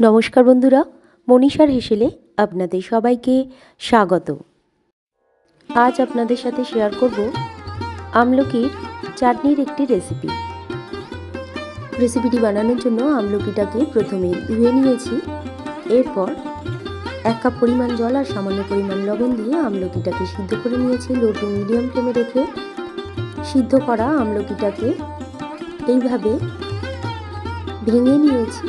নমস্কার বন্ধুরা, মনীষার হেসেলে আপনাদের সবাইকে স্বাগত। আজ আপনাদের সাথে শেয়ার করব আমলকির চাটনির একটি রেসিপি রেসিপিটি বানানোর জন্য আমলকিটাকে প্রথমে ধুয়ে নিয়েছি। এরপর এক কাপ পরিমাণ জল আর সামান্য পরিমাণ লবণ দিয়ে আমলকিটাকে সিদ্ধ করে নিয়েছি লো টু মিডিয়াম ফ্লেমে রেখে। সিদ্ধ করা আমলকিটাকে এইভাবে ভেঙে নিয়েছি।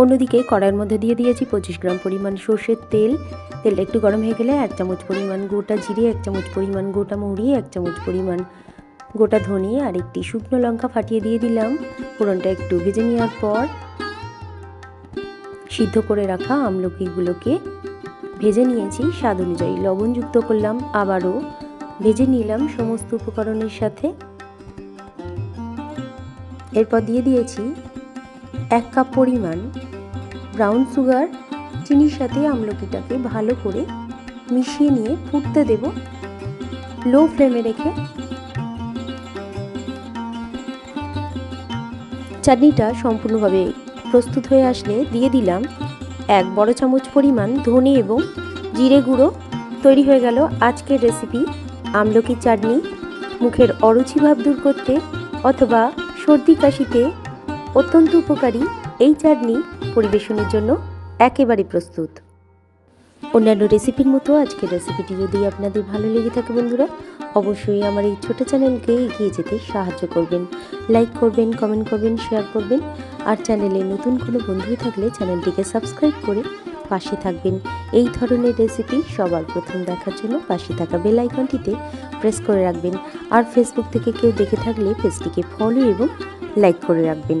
অন্যদিকে কড়াইয়ের মধ্যে দিয়ে দিয়েছি পঁচিশ গ্রাম পরিমাণ সর্ষের তেল। তেলটা একটু গরম হয়ে গেলে এক চামচ পরিমাণ গোটা জিরে, এক চামচ পরিমাণ গোটা মৌরি এক চামচ পরিমাণ গোটা ধনিয়ে আর একটি শুকনো লঙ্কা ফাটিয়ে দিয়ে দিলাম। ফোড়নটা একটু ভেজে নেওয়ার পর সিদ্ধ করে রাখা আমলকিগুলোকে ভেজে নিয়েছি। স্বাদ অনুযায়ী লবণ যুক্ত করলাম, আবারও ভেজে নিলাম সমস্ত উপকরণের সাথে। এরপর দিয়ে দিয়েছি এক কাপ পরিমাণ ব্রাউন সুগার, চিনির সাথে আমলকিটাকে ভালো করে মিশিয়ে নিয়ে ফুটতে দেব। লো ফ্লেমে রেখে চাটনিটা সম্পূর্ণভাবে প্রস্তুত হয়ে আসলে দিয়ে দিলাম এক বড় চামচ পরিমাণ ধনে এবং জিরে গুঁড়ো। তৈরি হয়ে গেল আজকের রেসিপি আমলকির চাটনি। মুখের অরুচি ভাব দূর করতে অথবা সর্দি কাশিতে অত্যন্ত উপকারী। এই চাটনি পরিবেশনের জন্য একেবারে প্রস্তুত। অন্যান্য রেসিপির মতো আজকের রেসিপিটি যদি আপনাদের ভালো লেগে থাকে বন্ধুরা, অবশ্যই আমার এই ছোটো চ্যানেলকে এগিয়ে যেতে সাহায্য করবেন। লাইক করবেন কমেন্ট করবেন শেয়ার করবেন। আর চ্যানেলে নতুন কোনো বন্ধু থাকলে চ্যানেলটিকে সাবস্ক্রাইব করে পাশে থাকবেন। এই ধরনের রেসিপি সবার প্রথম দেখার জন্য পাশে থাকা বেল আইকনটিতে প্রেস করে রাখবেন। আর ফেসবুক থেকে কেউ দেখে থাকলে পেজটিকে ফলো এবং লাইক করে রাখবেন।